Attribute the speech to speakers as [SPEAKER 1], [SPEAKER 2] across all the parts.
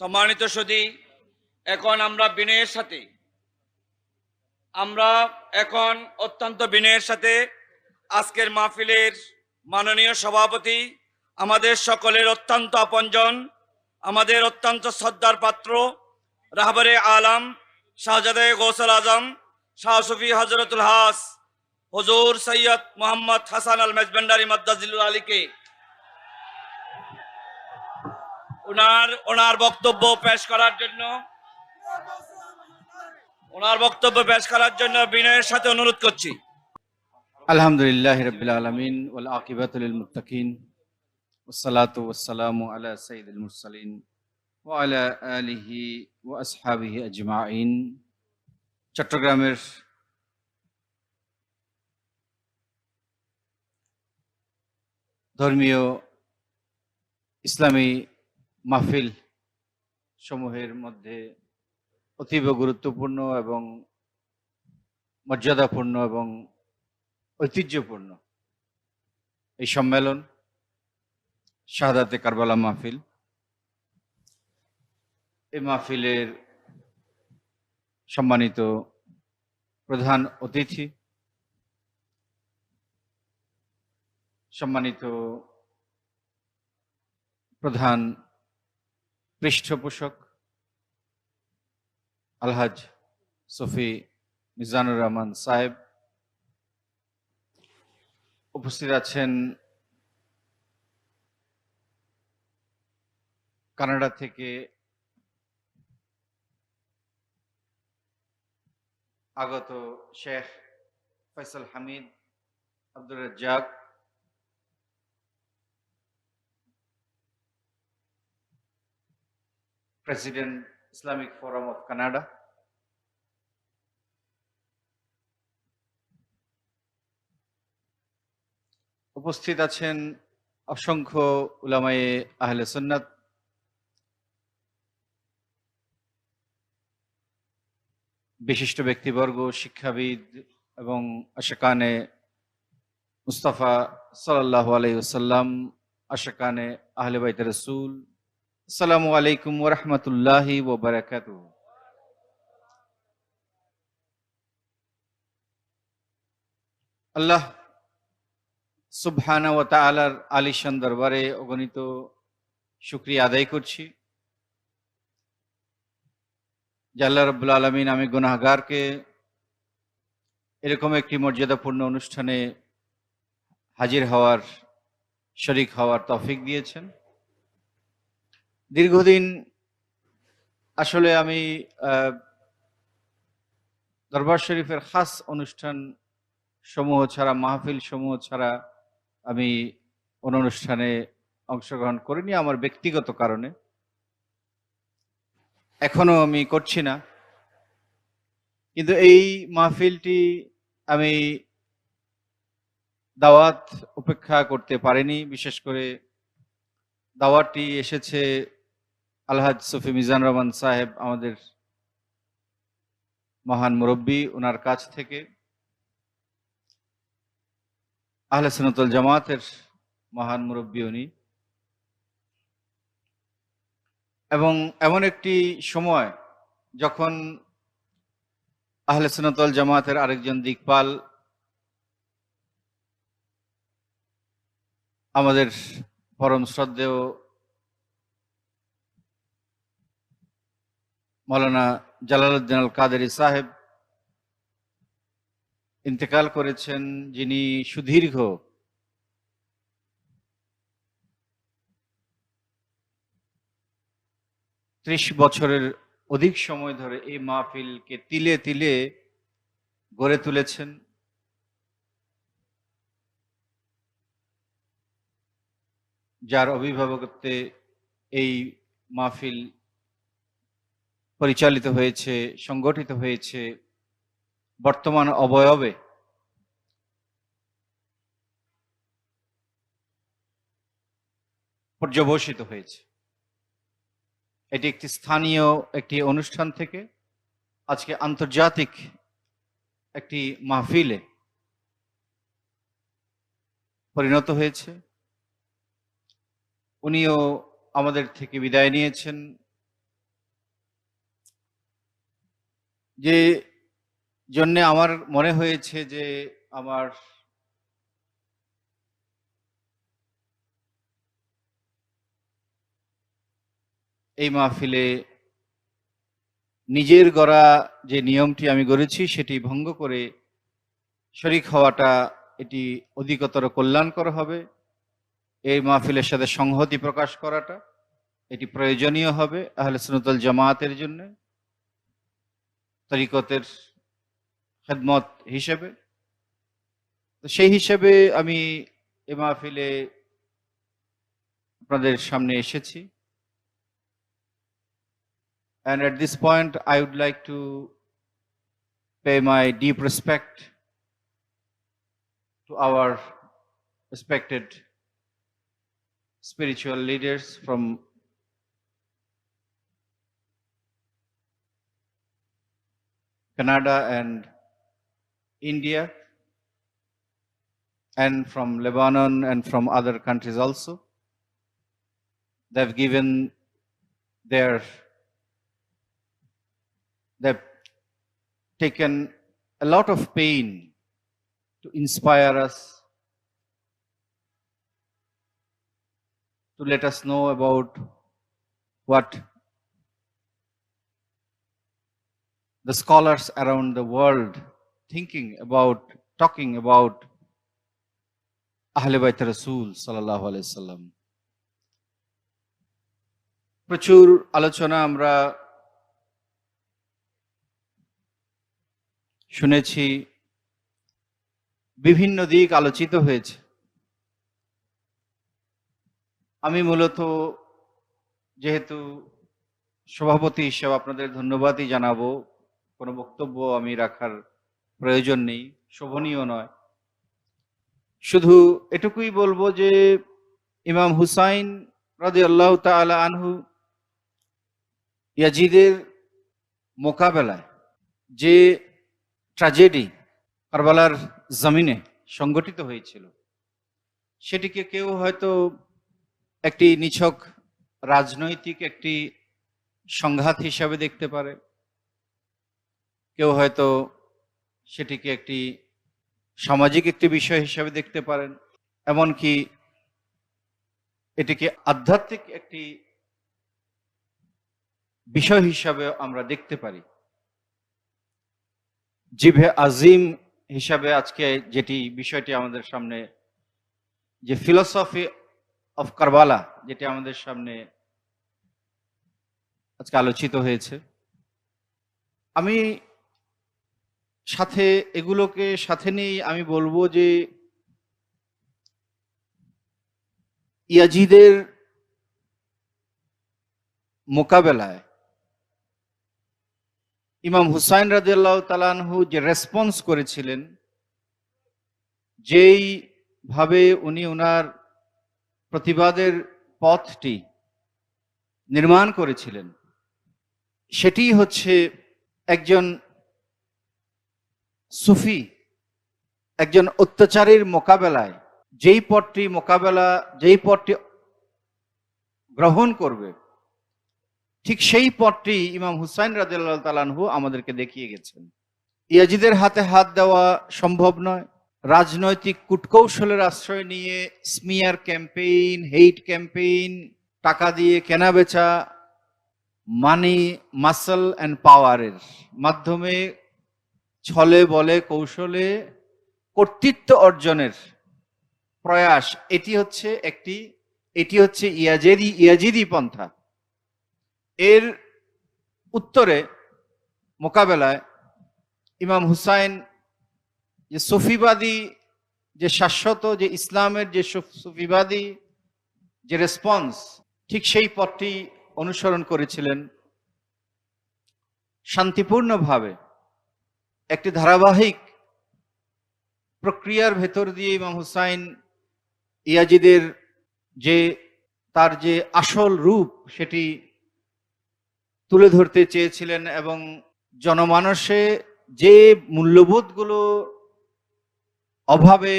[SPEAKER 1] সম্মানিত সদী, এখন আমরা বিনয়ের সাথে, আমরা এখন অত্যন্ত বিনয়ের সাথে আজকের মাহফিলের মাননীয় সভাপতি, আমাদের সকলের অত্যন্ত আপনজন, আমাদের অত্যন্ত শ্রদ্ধার পাত্র, রাহবারে আলাম, শাহজাদে গৌসল আজম, শাহ সুফি হজরতুল হাস, হজুর সৈয়দ মোহাম্মদ হাসান আল মেজবেন্ডারি মদ্দাজিল আলীকে। ওনার ওনার বক্তব্য পেশ করার জন্য ওনার বক্তব্য পেশ করার জন্য বিনয়ের সাথে অনুরোধ করছি
[SPEAKER 2] আলহামদুলিল্লাহ রবিল আলমিন ওল আকিবাতুল মুত্তাকিন والصلاة والسلام على سيد المرسلين وعلى آله وأصحابه أجمعين চট্টগ্রামের ধর্মীয় ইসলামী মাহফিল সমূহের মধ্যে অতীব গুরুত্বপূর্ণ এবং মর্যাদাপূর্ণ এবং ঐতিহ্যপূর্ণ এই সম্মেলন শাহাদাতে কারবালা মাহফিল। এই মাহফিলের সম্মানিত প্রধান অতিথি, সম্মানিত প্রধান পৃষ্ঠপোষক আলহাজ সফি মিজানুর রহমান সাহেব উপস্থিত আছেন কানাডা থেকে আগত Sheikh Faisal Hamid, Abdur Razzak president Islamic forum of Canada উপস্থিত আছেন অসংখ্য উলামায়ে আহলে সুন্নাত। বিশিষ্ট ব্যক্তিবর্গ, শিক্ষাবিদ এবং আশাকানে মুস্তাফা সাল্লাহ আলাইসাল্লাম আশাকানে আহলে বাইত রসুল আসসালামু আলাইকুম ওরহমতুল্লাহি ওবরাকাত আল্লাহ সুবহানা ও তালার আলিশান দরবারে অগণিত শুক্রিয়া আদায় করছি। আল্লাহ রব্বুল আলমিন আমি গুনাহগারকে এরকম একটি মর্যাদাপূর্ণ অনুষ্ঠানে হাজির হওয়ার, শরিক হওয়ার তফিক দিয়েছেন। দীর্ঘদিন আসলে আমি দরবার শরীফের খাস অনুষ্ঠান সমূহ ছাড়া, মাহফিল সমূহ ছাড়া আমি অনুষ্ঠানে অংশগ্রহণ করিনি আমার ব্যক্তিগত কারণে। এখনও আমি করছি না। কিন্তু এই মাহফিলটি আমি দাওয়াত উপেক্ষা করতে পারিনি। বিশেষ করে দাওয়াতটি এসেছে আলহাজ সফি মিজান রহমান সাহেব আমাদের মহান মুরব্বী ওনার কাছ থেকে আহলে জামাতের মহান মুরব্বী উনি। এবং এমন একটি সময় যখন আহলে জামাতের আরেকজন দিকপাল আমাদের পরম শ্রদ্ধেয় মৌলানা জালালউদ্দিন আল কাদেরি সাহেব ইন্তেকাল করেছেন, যিনি সুদীর্ঘ ত্রিশ বছরের অধিক সময় ধরে এই মাহফিলকে তিলে তিলে গড়ে তুলেছেন। যার অভিভাবকত্বে এই মাহফিল পরিচালিত হয়েছে, সংগঠিত হয়েছে, বর্তমান অবয়বে। পর্যবসিত হয়েছে। এটি একটি স্থানীয় একটি অনুষ্ঠান থেকে আজকে আন্তর্জাতিক একটি মাহফিলে পরিণত হয়েছে। উনিও আমাদের থেকে বিদায় নিয়েছেন। যে জন্যে আমার মনে হয়েছে যে আমার এই মাহফিলে নিজের গড়া যে নিয়মটি আমি গড়েছি সেটি ভঙ্গ করে শরিক হওয়াটা এটি অধিকতর কল্যাণকর হবে। এই মাহফিলের সাথে সংহতি প্রকাশ করাটা এটি প্রয়োজনীয় হবে আহলে সুনতল জামায়াতের জন্য। তরিকতের খেদমত হিসেবে সেই হিসেবে আমি এ মাহফিলে আপনাদের সামনে এসেছি And at this point, I would like to pay my deep respect to our respected spiritual leaders from Canada and India, and from Lebanon and from other countries also. They've given their they've taken a lot of pain to inspire us, to let us know about what the scholars around the world thinking about, talking about Ahle Bayt Rasul sallallahu alayhi wasallam. প্রচুর আলোচনা আমরা শুনেছি বিভিন্ন দিক আলোচিত হয়েছে আমি মূলত যেহেতু সভাপতি হিসেবে আপনাদের ধন্যবাদই জানাব কোনো বক্তব্য আমি রাখার প্রয়োজন নেই, শোভনীয় নয়। শুধু এটুকুই বলব যে, ইমাম হুসাইন রাজি আল্লাহ তালা আনহু ইয়াজিদের মোকাবেলায় যে ট্র্যাজেডি কারবালার জমিনে সংগঠিত হয়েছিল, সেটিকে কেউ হয়তো একটি নিছক রাজনৈতিক একটি সংঘাত হিসাবে দেখতে পারে। কেউ হয়তো সেটিকে একটি সামাজিক একটি বিষয় হিসাবে দেখতে পারেন, এমনকি এটিকে আধ্যাত্মিক একটি বিষয় হিসাবে আমরা দেখতে পারি। জিভে আজিম হিসাবে আজকে যেটি বিষয়টি আমাদের সামনে, যে ফিলোসফি অফ কারবালা যেটি আমাদের সামনে আজকে আলোচিত হয়েছে। আমি সাথে এগুলোকে সাথে নিয়ে আমি বলব যে ইয়াজিদের মোকাবেলায় ইমাম হুসাইন রাজিয়াল্লাহ তালানহু যে রেসপন্স করেছিলেন যেই ভাবে উনি ওনার প্রতিবাদের পথটি নির্মাণ করেছিলেন, সেটি হচ্ছে একজন সুফি একজন অত্যাচারীর মোকাবেলায়, যেই পথটি মোকাবেলা, যেই পথটি গ্রহণ করবে, ঠিক সেই পথটি ইমাম হুসাইন রাজিয়াল্লাহ তালানহু আমাদেরকে দেখিয়ে গেছেন। ইয়াজিদের হাতে হাত দেওয়া সম্ভব নয়। রাজনৈতিক কূটকৌশলের আশ্রয় নিয়ে স্মিয়ার ক্যাম্পেইন, হেইট ক্যাম্পেইন, টাকা দিয়ে কেনা বেচা মানি, মাসল অ্যান্ড পাওয়ারের মাধ্যমে ছলে বলে কৌশলে কর্তৃত্ব অর্জনের প্রয়াস, এটি হচ্ছে একটি, এটি হচ্ছে ইয়াজেদি ইয়াজিদি পন্থা। এর উত্তরে মোকাবেলায় ইমাম হুসাইন যে সুফিবাদী, যে শাশ্বত, যে ইসলামের যে সুফ- সুফিবাদী যে রেসপন্স ঠিক সেই পথটি অনুসরণ করেছিলেন শান্তিপূর্ণভাবে। একটি ধারাবাহিক প্রক্রিয়ার ভেতর দিয়ে ইমাম হুসাইন ইয়াজিদের যে, তার যে আসল রূপ, সেটি তুলে ধরতে চেয়েছিলেন এবং জনমানসে যে মূল্যবোধগুলো অভাবে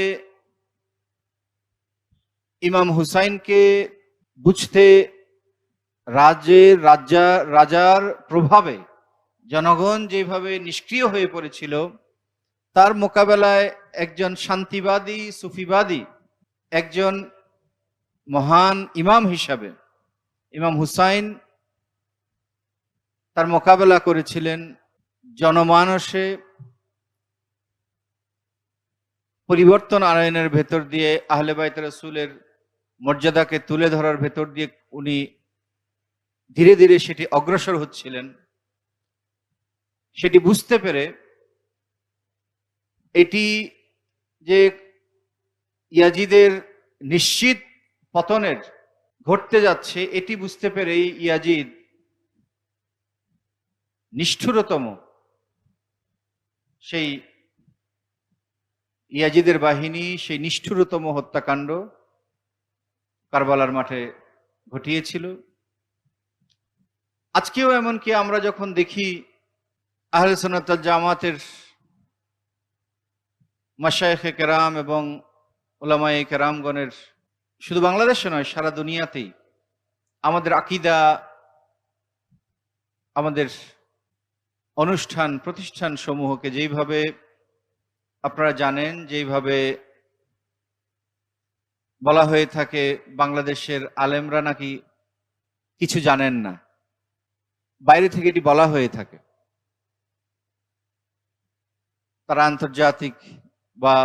[SPEAKER 2] ইমাম হুসাইনকে বুঝতে রাজের, রাজা, রাজার প্রভাবে জনগণ যেভাবে নিষ্ক্রিয় হয়ে পড়েছিল, তার মোকাবেলায় একজন শান্তিবাদী, সুফিবাদী, একজন মহান ইমাম হিসাবে ইমাম হুসাইন তার মোকাবেলা করেছিলেন জনমানসে পরিবর্তন আনয়নের ভেতর দিয়ে, আহলে বাইত রসুলের মর্যাদাকে তুলে ধরার ভেতর দিয়ে উনি ধীরে ধীরে সেটি অগ্রসর হচ্ছিলেন। সেটি বুঝতে পেরে এটি যে ইয়াজিদের নিশ্চিত পতনের ঘটতে যাচ্ছে, এটি বুঝতে পেরেই ইয়াজিদ নিষ্ঠুরতম সেই ইয়াজিদের বাহিনী, সেই নিষ্ঠুরতম হত্যাকাণ্ড কারবালার মাঠে ঘটিয়েছিল। আজকেও এমনকি আমরা যখন দেখি আহলে সুন্নাত জামাতের মাশায়েখে কেরাম এবং ওলামায়ে কেরামগণের শুধু বাংলাদেশে নয়, সারা দুনিয়াতেই আমাদের আকিদা, আমাদের অনুষ্ঠান প্রতিষ্ঠান সমূহকে যেইভাবে আপনারা জানেন, যেইভাবে বলা হয়ে থাকে বাংলাদেশের আলেমরা নাকি কিছু জানেন না। বাইরে থেকে এটি বলা হয়ে থাকে। তারা আন্তর্জাতিক বা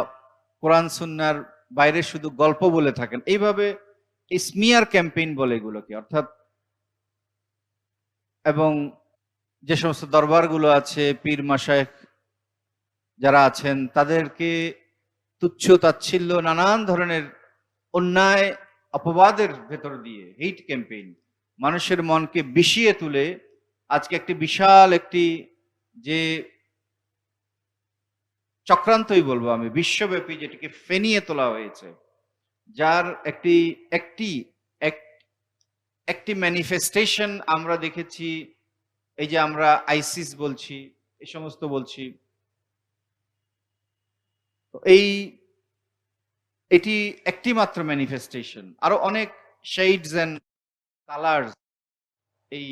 [SPEAKER 2] কোরআন সুন্নার বাইরে শুধু গল্প বলে থাকেন। এইভাবে স্মিয়ার ক্যাম্পেইন বলে এগুলোকে। অর্থাৎ এবং যে সমস্ত দরবারগুলো আছে, পীর মাসায়েখ যারা আছেন, তাদেরকে তুচ্ছ তাচ্ছিল্য, নানান ধরনের অন্যায়, অপবাদের ভেতর দিয়ে হেইট ক্যাম্পেইন মানুষের মনকে বিষিয়ে তুলে আজকে একটি বিশাল একটি যে চক্রান্তই বলব আমি, বিশ্বব্যাপী যেটিকে ফেনিয়ে তোলা হয়েছে, যার একটি একটি একটি ম্যানিফেস্টেশন আমরা দেখেছি, এই যে আমরা আইসিস বলছি, এই সমস্ত বলছি। এই, এটি একটি মাত্র ম্যানিফেস্টেশন আরও অনেক শেডস এন্ড কালার্স এই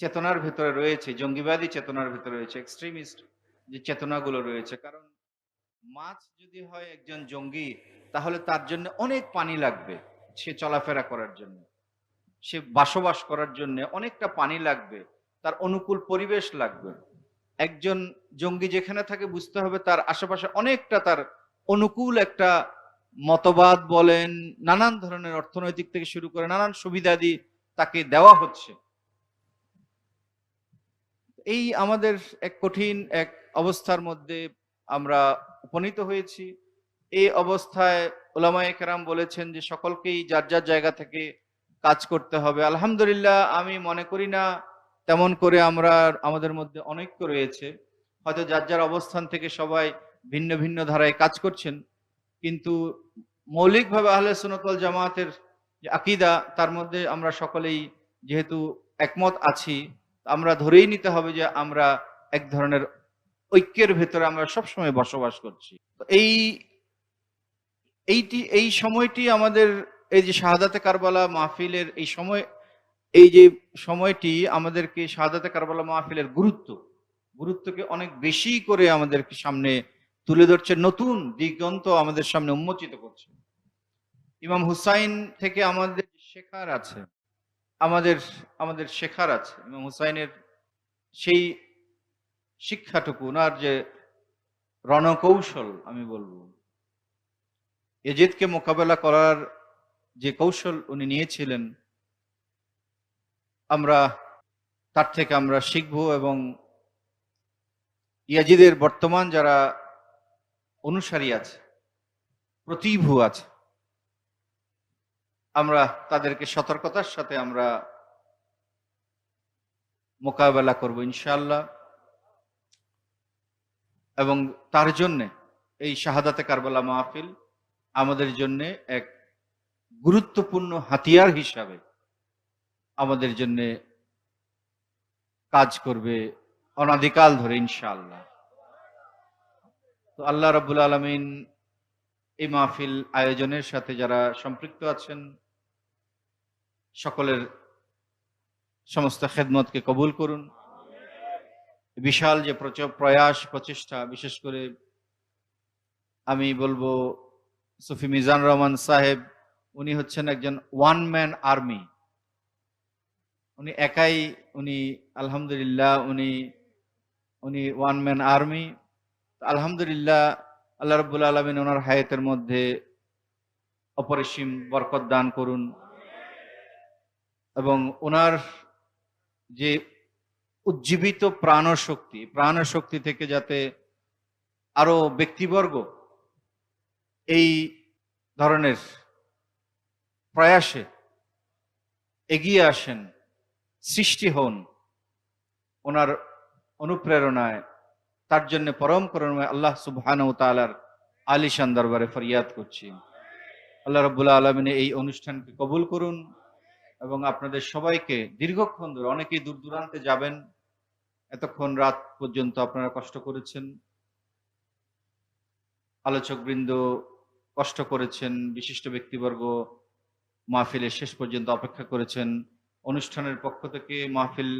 [SPEAKER 2] চেতনার ভেতরে রয়েছে, জঙ্গিবাদী চেতনার ভেতরে রয়েছে এক্সট্রিমিস্ট যে চেতনাগুলো রয়েছে। কারণ মাছ যদি হয় একজন জঙ্গি, তাহলে তার জন্য অনেক পানি লাগবে সে চলাফেরা করার জন্য। সে বসবাস করার জন্য অনেকটা পানি লাগবে, তার অনুকূল পরিবেশ লাগবে। একজন জঙ্গি যেখানে থাকে বুঝতে হবে তার আশেপাশে অনেকটা তার অনুকূল একটা মতবাদ বলেন, নানান ধরনের অর্থনৈতিক থেকে শুরু করে নানান সুবিধাদি তাকে দেওয়া হচ্ছে। এই আমাদের এক কঠিন এক অবস্থার মধ্যে আমরা উপনীত হয়েছি। এই অবস্থায় ওলামায়ে কেরাম বলেছেন যে, সকলকেই যার যার জায়গা থেকে কাজ করতে হবে। আলহামদুলিল্লাহ, আমি মনে করি না তেমন করে আমরা আমাদের মধ্যে অনৈক্য রয়েছে। হয়তো যার যার অবস্থান থেকে সবাই ভিন্ন ভিন্ন ধারায় কাজ করছেন, কিন্তু মৌলিকভাবে আহলে সুনতল জামাতের যে আকিদা, তার মধ্যে আমরা সকলেই যেহেতু একমত আছি আমরা ধরেই নিতে হবে যে আমরা এক ধরনের ঐক্যের ভেতরে আমরা সবসময় বসবাস করছি। এই, এইটি, এই সময়টি আমাদের এই যে শাহাদাতে কারবালা মাহফিলের এই সময়, এই যে সময়টি আমাদেরকে শাহাদাতে কারবালা মাহফিলের গুরুত্ব, গুরুত্বকে অনেক বেশি করে আমাদেরকে সামনে তুলে ধরছে, নতুন দিগন্ত আমাদের সামনে উন্মোচিত করছে। ইমাম হুসাইন থেকে আমাদের শেখার আছে। আমাদের আমাদের শেখার আছে। ইমাম হুসাইনের সেই শিক্ষাটুকু, ওনার যে রণকৌশল, আমি বলব। এজিদকে মোকাবেলা করার যে কৌশল উনি নিয়েছিলেন, আমরা, তার থেকে আমরা শিখব এবং ইয়াজিদের বর্তমান যারা অনুসারী আছে, প্রতিভু আছে আমরা তাদেরকে সতর্কতার সাথে আমরা মোকাবেলা করব ইনশাল্লাহ এবং তার জন্যে এই শাহাদাতে কারবালা মাহফিল আমাদের জন্য এক গুরুত্বপূর্ণ হাতিয়ার হিসাবে আমাদের জন্য কাজ করবে অনাদিকাল ধরে ইনশাআল্লাহ। তো আল্লাহ রাব্বুল আলমিন এই মাহফিল আয়োজনের সাথে যারা সম্পৃক্ত আছেন, সকলের সমস্ত খেদমতকে কবুল করুন। বিশাল যে প্রয়াস প্রচেষ্টা, বিশেষ করে আমি বলব সুফি মিজান রহমান সাহেব, উনি হচ্ছেন একজন ওয়ান ম্যান আর্মি উনি একাই, উনি আলহামদুলিল্লাহ, উনি উনি ওয়ান ম্যান আর্মি আলহামদুলিল্লাহ আল্লাহ রব্বুল আলমিন ওনার হায়াতের মধ্যে অপরিসীম বরকত দান করুন। এবং ওনার যে উজ্জীবিত প্রাণ শক্তি প্রাণ শক্তি থেকে যাতে আরও ব্যক্তিবর্গ এই ধরনের প্রয়াসে এগিয়ে আসেন, সৃষ্টি হন, ওনার অনুপ্রেরণায় তার জন্য পরম করুণাময় আল্লাহ সুবহানাহু তাআলার আলিশান দরবারে ফরিয়াদ করছি। আল্লাহ রাব্বুল আলামিন এই অনুষ্ঠানকে কবুল করুন এবং আপনাদের সবাইকে দীর্ঘক্ষণ ধরে, অনেকেই দূর দূরান্তে যাবেন, এতক্ষণ রাত পর্যন্ত আপনারা কষ্ট করেছেন, আলোচকবৃন্দ কষ্ট করেছেন, বিশিষ্ট ব্যক্তিবর্গ মাহফিলের শেষ পর্যন্ত অপেক্ষা করেছেন। অনুষ্ঠানের পক্ষ থেকে, মাহফিল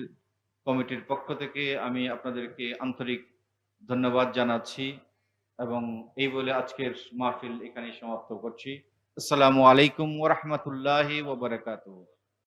[SPEAKER 2] কমিটির পক্ষ থেকে আমি আপনাদেরকে আন্তরিক ধন্যবাদ জানাচ্ছি এবং এই বলে আজকের মাহফিল এখানে সমাপ্ত করছি। আসসালামু আলাইকুম ওরহমতুল্লাহ ওবরাকাতুহ